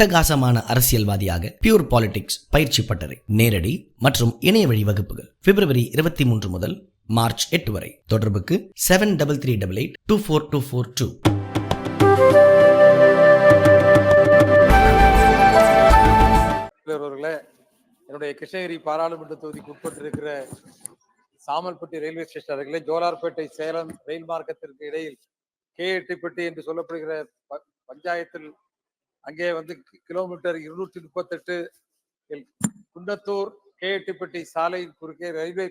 அட்டகாசமான அரசியல்வாதியாக pure politics பயிற்சி பட்டறை நேரடி மற்றும் இணைய வழி வகுப்புகள் பிப்ரவரி இருபத்தி மூன்று முதல் மார்ச் எட்டு வரை. தொடர்புக்கு seven double three double eight two four two four two என்னுடைய கிருஷ்ணகிரி பாராளுமன்ற தொகுதிக்கு உட்பட்டிருக்கிற சாமல்பட்டி ரயில்வே ஸ்டேஷன் அருகிலே ஜோலார்பேட்டை சேலம் ரயில் மார்க்கத்திற்கு இடையில் கேஎட்டிப்பட்டி என்று சொல்லப்படுகிற ப- பஞ்சாயத்தில் அங்கே வந்து கிலோமீட்டர் இருநூற்றி முப்பத்தெட்டு குன்னத்தூர் கேஎட்டிப்பட்டி சாலையின் குறுக்கே ரயில்வே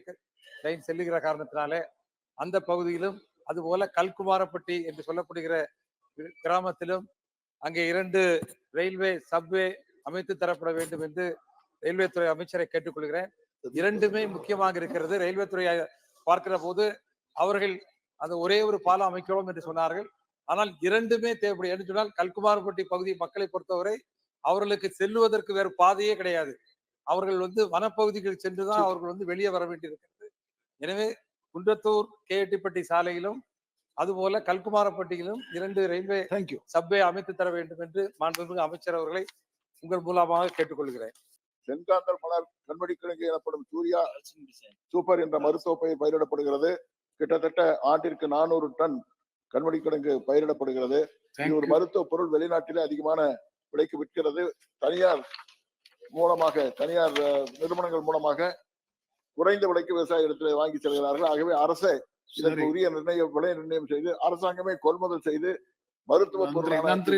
லைன் செல்லுகிற காரணத்தினாலே அந்த பகுதியிலும் அதுபோல கல்குமாரப்பட்டி என்று சொல்லப்படுகிற கிராமத்திலும் அங்கே இரண்டு ரயில்வே சப்வே அமைத்து தரப்பட வேண்டும் என்று ரயில்வே துறை அமைச்சரை கேட்டுக்கொள்கிறேன். இரண்டுமே முக்கியமாக இருக்கிறது. ரயில்வே துறையை பார்க்கிற போது அவர்கள் அந்த ஒரே ஒரு பாலம் அமைக்கிறோம் என்று சொன்னார்கள். ஆனால் இரண்டுமே தேவைப்படும். என்று சொன்னால் கல்குமாரப்பட்டி பகுதி மக்களை பொறுத்தவரை அவர்களுக்கு செல்லுவதற்கு வேறு பாதையே கிடையாது. அவர்கள் வந்து வனப்பகுதிகள் சென்றுதான் அவர்கள் வந்து வெளியே வர வேண்டியிருக்கிறது. எனவே குன்றத்தூர் கேஎட்டிப்பட்டி சாலையிலும் அதுபோல கல்குமாரப்பட்டியிலும் இரண்டு ரயில்வே தேங்க்யூ சப்வே அமைத்து தர வேண்டும் என்று மாண்புமிகு அமைச்சர் அவர்களை உங்கள் மூலமாக கேட்டுக்கொள்கிறேன். செங்காந்தல் மலர் கண்மடி கிழங்கு எனப்படும் சூர்யா சூப்பர் என்ற மருத்துவ பயிர் பயிரிடப்படுகிறது. கிட்டத்தட்ட ஆண்டிற்கு நானூறு டன் கண்மடி கிழங்கு பயிரிடப்படுகிறது இது ஒரு மருத்துவ பொருள் வெளிநாட்டிலே அதிகமான விலைக்கு விற்கிறது தனியார் மூலமாக தனியார் நிறுவனங்கள் மூலமாக குறைந்த விலைக்கு விவசாய இடத்துல வாங்கி செல்கிறார்கள் ஆகவே அரசே இதற்கு உரிய நிர்ணய விலை நிர்ணயம் செய்து அரசாங்கமே கொள்முதல் செய்து மருத்துவ கண்மணி.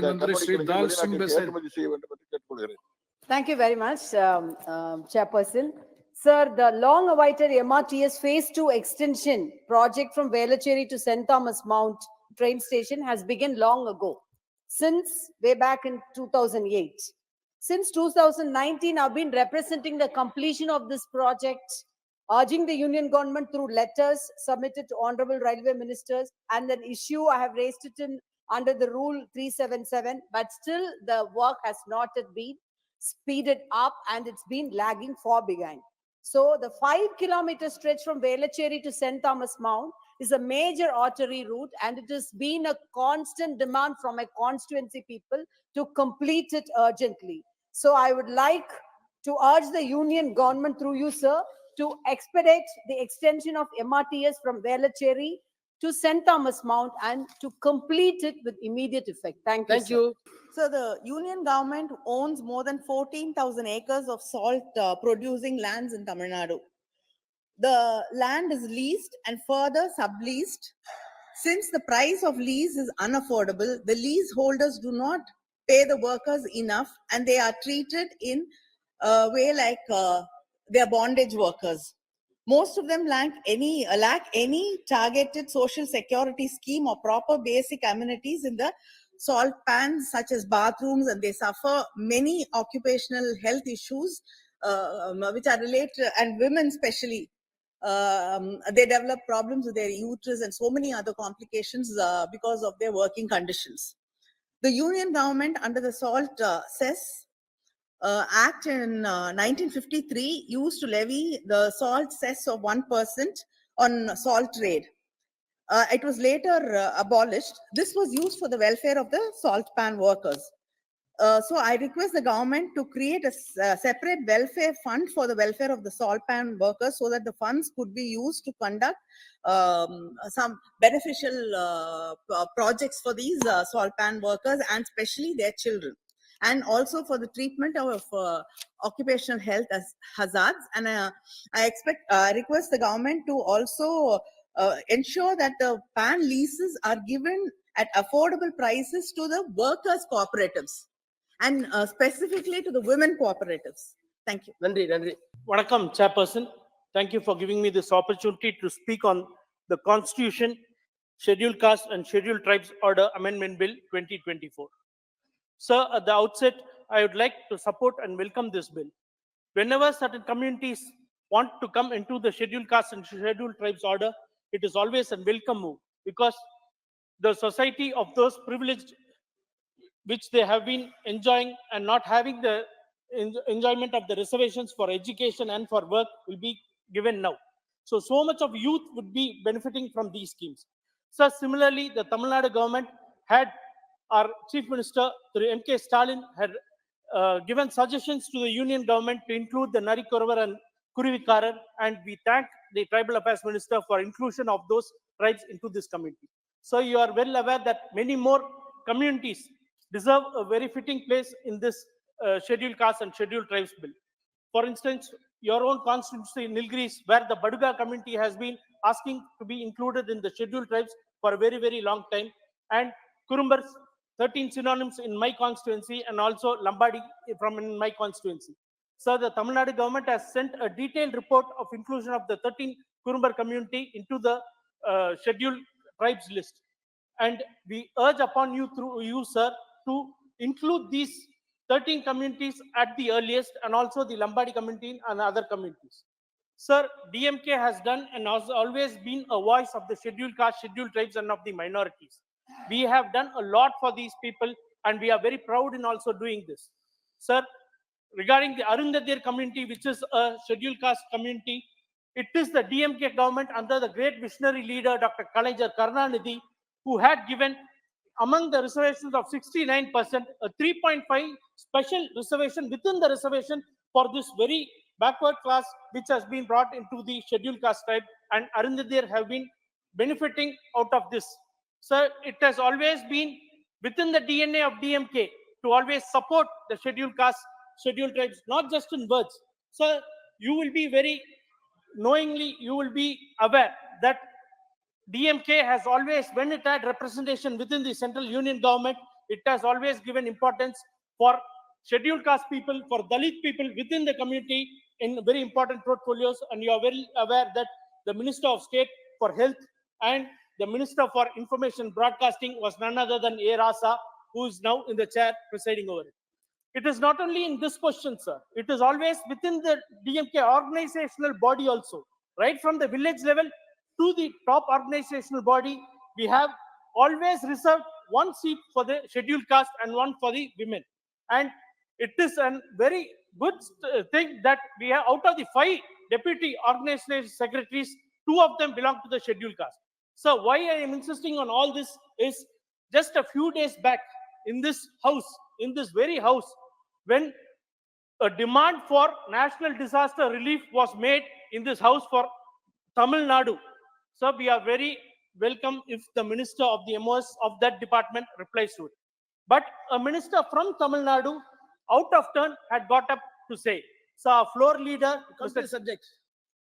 ஏற்றுமதி செய்ய வேண்டும் என்று கேட்டுக்கொள்கிறேன் Thank you very much, um, um, Chairperson. Sir, the long-awaited MRTS Phase Two Extension project from Velachery to St. Thomas Mount train station has begun long ago, since way back in 2008. Since 2019, I've been representing the completion of this project, urging the union government through letters submitted to honorable railway ministers, and an issue I have raised it in under the rule 377, but still the work has not yet been speeded up and it's been lagging far behind. So the five kilometer stretch from Velachery to St. Thomas Mount is a major artery route and it has been a constant demand from my constituency people to complete it urgently. So I would like to urge the union government through you, sir, to expedite the extension of MRTS from Velachery to St. Thomas Mount and to complete it with immediate effect. Thank you. Thank sir. you. So the union government owns more than fourteen thousand acres of salt uh, producing lands in Tamil Nadu. The land is leased and further subleased. Since the price of lease is unaffordable, the leaseholders do not pay the workers enough and they are treated in a way like uh, they are bondage workers. Most of them lack any, uh, lack any targeted social security scheme or proper basic amenities in the salt pans such as bathrooms and they suffer many occupational health issues uh, um, which are related and women especially um, they develop problems with their uterus and so many other complications uh, because of their working conditions the union government under the salt uh, cess uh, act in uh, 1953 used to levy the salt cess of 1% on salt trade uh, it was later uh, abolished. This was used for the welfare of the salt pan workers. Uh, so I request the government to create a separate welfare fund for the welfare of the salt pan workers so that the funds could be used to conduct um, some beneficial uh, projects for these uh, salt pan workers and especially their children. And also for the treatment of uh, occupational health as hazards. And uh, I expect, I request the government to also uh, ensure that the pan leases are given at affordable prices to the workers cooperatives and uh, specifically to the women cooperatives. Thank you. Nandri, Nandri. welcome, Chairperson. Thank you for giving me this opportunity to speak on the Constitution, Scheduled Caste and Scheduled Tribes Order Amendment Bill 2024. Sir, at the outset, I would like to support and welcome this bill. Whenever certain communities want to come into the Scheduled Caste and Scheduled Tribes Order, it is always a welcome move because the society of those privileged which they have been enjoying and not having the en- enjoyment of the reservations for education and for work will be given now. So, so much of youth would be benefiting from these schemes. So similarly, the Tamil Nadu government had our chief minister, through M.K. Stalin, had uh, given suggestions to the union government to include the Narikoravar and Kurivikarar, and we thank the tribal affairs minister for inclusion of those tribes into this community. So you are well aware that many more communities deserve a very fitting place in this uh, scheduled caste and scheduled tribes bill. For instance, your own constituency in Nilgiris, where the Baduga community has been asking to be included in the scheduled tribes for a very, very long time. And Kurumbars, 13 synonyms in my constituency and also Lambadi from in my constituency. So the Tamil Nadu government has sent a detailed report of inclusion of the 13 Kurumbar community into the uh, scheduled tribes list. And we urge upon you through you, sir, to include these 13 communities at the earliest and also the Lambadi community and other communities. Sir, DMK has done and has always been a voice of the scheduled caste, scheduled tribes and of the minorities. We have done a lot for these people and we are very proud in also doing this. Sir, regarding the Arundadir community, which is a scheduled caste community, it is the DMK government under the great visionary leader, Dr. Kalajar Karnanidhi, who had given among the reservations of 69%, a 3.5 special reservation within the reservation for this very backward class, which has been brought into the scheduled caste tribe, and Arundadir have been benefiting out of this. So it has always been within the DNA of DMK to always support the scheduled caste, scheduled tribes, not just in words. So you will be very knowingly, you will be aware that DMK has always, when it had representation within the central union government, it has always given importance for scheduled caste people, for Dalit people within the community in very important portfolios. And you are very aware that the Minister of State for Health and the Minister for Information Broadcasting was none other than A. Rasa, who is now in the chair presiding over it. It is not only in this question, sir. It is always within the DMK organizational body also, right from the village level to the top organizational body. We have always reserved one seat for the scheduled caste and one for the women. And it is a very good uh, thing that we have out of the five deputy organizational secretaries, two of them belong to the scheduled caste. So why I am insisting on all this is just a few days back in this house, in this very house, when a demand for national disaster relief was made in this house for Tamil Nadu. So we are very welcome if the minister of the MOS of that department replies to it. But a minister from Tamil Nadu, out of turn, had got up to say. So our floor leader, Mr. subject.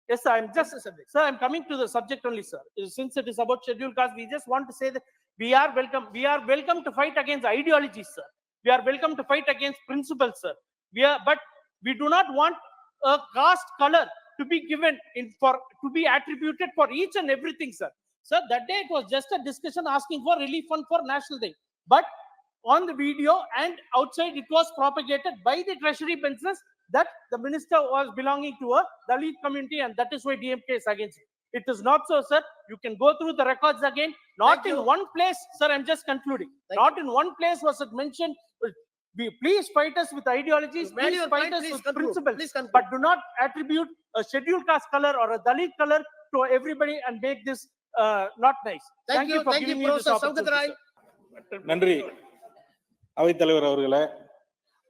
Yes, sir, I'm just, a subject. sir, I'm coming to the subject only, sir. Since it is about scheduled caste, we just want to say that we are welcome, we are welcome to fight against ideologies, sir. We are welcome to fight against principles, sir. We are, but we do not want a caste color to be given in for, to be attributed for each and everything, sir. Sir, that day it was just a discussion asking for relief fund for national day. But on the video and outside it was propagated by the treasury benches that the minister was belonging to a Dalit community and that is why DMK is against it. It is not so, sir. You can go through the records again. Not Thank in you. one place, sir, I'm just concluding. Thank Not in one place was it mentioned. please fight us with ideologies, please fight us please with conclude. principles. But do not attribute a scheduled caste color or a Dalit color to everybody and make this uh, not nice. Thank you, for thank you, giving me this Professor opportunity. நன்றி அவைத்தலைவர் அவர்களே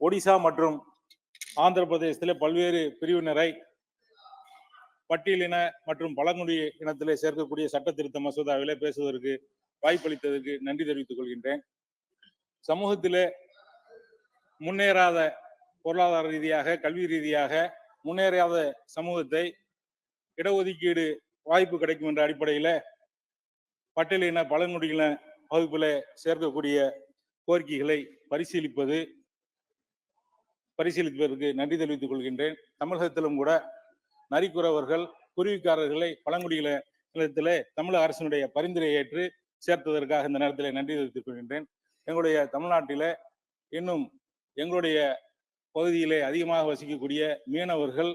ஒடிசா மற்றும் ஆந்திர பிரதேசத்திலே பல்வேறு பிரிவினரை பட்டியலின மற்றும் பழங்குடி இனத்திலே சேர்க்கக்கூடிய சட்ட திருத்த மசோதாவிலே பேசுவதற்கு வாய்ப்பளித்ததற்கு நன்றி தெரிவித்துக் கொள்கின்றேன் சமூகத்திலே முன்னேறாத பொருளாதார ரீதியாக கல்வி ரீதியாக முன்னேறாத சமூகத்தை இடஒதுக்கீடு வாய்ப்பு கிடைக்கும் என்ற அடிப்படையில் பட்டியலின பழங்குடியின வகுப்பில் சேர்க்கக்கூடிய கோரிக்கைகளை பரிசீலிப்பது பரிசீலிப்பதற்கு நன்றி தெரிவித்துக் கொள்கின்றேன். தமிழகத்திலும் கூட நரிக்குறவர்கள் குருவிக்காரர்களை பழங்குடியில நிலத்திலே தமிழக அரசினுடைய பரிந்துரை ஏற்று சேர்த்ததற்காக இந்த நேரத்தில் நன்றி தெரிவித்துக் கொள்கின்றேன். எங்களுடைய தமிழ்நாட்டில இன்னும் எங்களுடைய பகுதியிலே அதிகமாக வசிக்கக்கூடிய மீனவர்கள்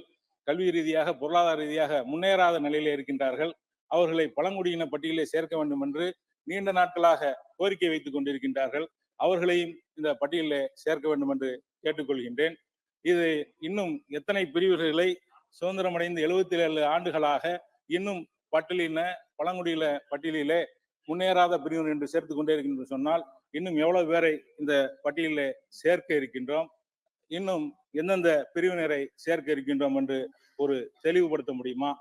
கல்வி ரீதியாக பொருளாதார ரீதியாக முன்னேறாத நிலையிலே இருக்கின்றார்கள். அவர்களை பழங்குடியின பட்டியலில் சேர்க்க வேண்டும் என்று நீண்ட நாட்களாக கோரிக்கை வைத்துக் கொண்டிருக்கின்றார்கள். அவர்களையும் இந்த பட்டியலில் சேர்க்க வேண்டும் என்று கேட்டுக்கொள்கின்றேன். இது இன்னும் எத்தனை பிரிவுகளை சுதந்திரமடைந்து எழுபத்தி ஏழு ஆண்டுகளாக இன்னும் பட்டியலின பழங்குடியில பட்டியலிலே முன்னேறாத பிரிவினர் என்று சேர்த்து கொண்டே இருக்கின்ற சொன்னால் இன்னும் எவ்வளவு பேரை இந்த பட்டியலில் சேர்க்க இருக்கின்றோம்? இன்னும் எந்தெந்த பிரிவினரை சேர்க்க இருக்கின்றோம் என்று ஒரு தெளிவுபடுத்த முடியுமா?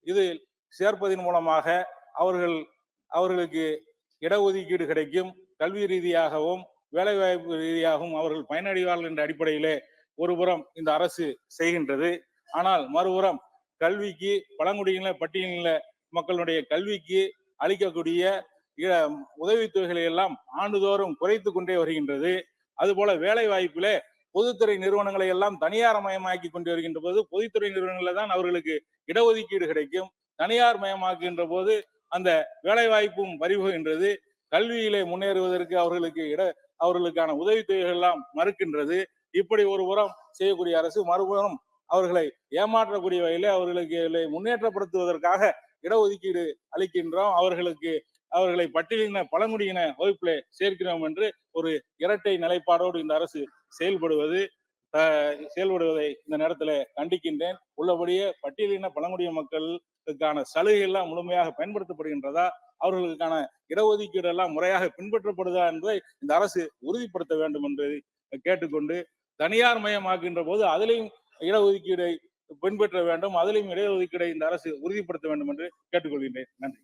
இது சேர்ப்பதன் மூலமாக அவர்கள் அவர்களுக்கு இடஒதுக்கீடு கிடைக்கும். கல்வி ரீதியாகவும் வேலைவாய்ப்பு ரீதியாகவும் அவர்கள் பயனடைவார்கள் என்ற அடிப்படையிலே ஒருபுறம் இந்த அரசு செய்கின்றது. ஆனால் மறுபுறம் கல்விக்கு பழங்குடியின பட்டியலின மக்களுடைய கல்விக்கு அளிக்கக்கூடிய இ- உதவித்தொகைகளை எல்லாம் ஆண்டுதோறும் குறைத்து கொண்டே வருகின்றது. அதுபோல வேலை வாய்ப்பிலே பொதுத்துறை நிறுவனங்களை எல்லாம் தனியார் மயமாக்கி கொண்டு வருகின்ற போது பொதுத்துறை நிறுவனங்களில் தான் அவர்களுக்கு இடஒதுக்கீடு கிடைக்கும். தனியார் மயமாக்குகின்ற போது அந்த வேலைவாய்ப்பும் பறிபோகின்றது. கல்வியிலே முன்னேறுவதற்கு அவர்களுக்கு இட அவர்களுக்கான உதவித்தொகைகள் எல்லாம் மறுக்கின்றது. இப்படி ஒரு புறம் செய்யக்கூடிய அரசு மறுபுறம் அவர்களை ஏமாற்றக்கூடிய வகையில் அவர்களுக்கு முன்னேற்றப்படுத்துவதற்காக இடஒதுக்கீடு அளிக்கின்றோம். அவர்களுக்கு அவர்களை பட்டியலின பழங்குடியின வகுப்பிலே சேர்க்கிறோம் என்று ஒரு இரட்டை நிலைப்பாடோடு இந்த அரசு செயல்படுவது செயல்படுவதை இந்த நேரத்தில் கண்டிக்கின்றேன். உள்ளபடியே பட்டியலின பழங்குடிய மக்களுக்கான சலுகை எல்லாம் முழுமையாக பயன்படுத்தப்படுகின்றதா அவர்களுக்கான இடஒதுக்கீடு எல்லாம் முறையாக பின்பற்றப்படுதா என்பதை இந்த அரசு உறுதிப்படுத்த வேண்டும் என்று கேட்டுக்கொண்டு தனியார் மயமாக்குகின்ற போது அதிலையும் இடஒதுக்கீடை பின்பற்ற வேண்டும் அதிலையும் இடஒதுக்கீடை இந்த அரசு உறுதிப்படுத்த வேண்டும் என்று கேட்டுக்கொள்கின்றேன். நன்றி.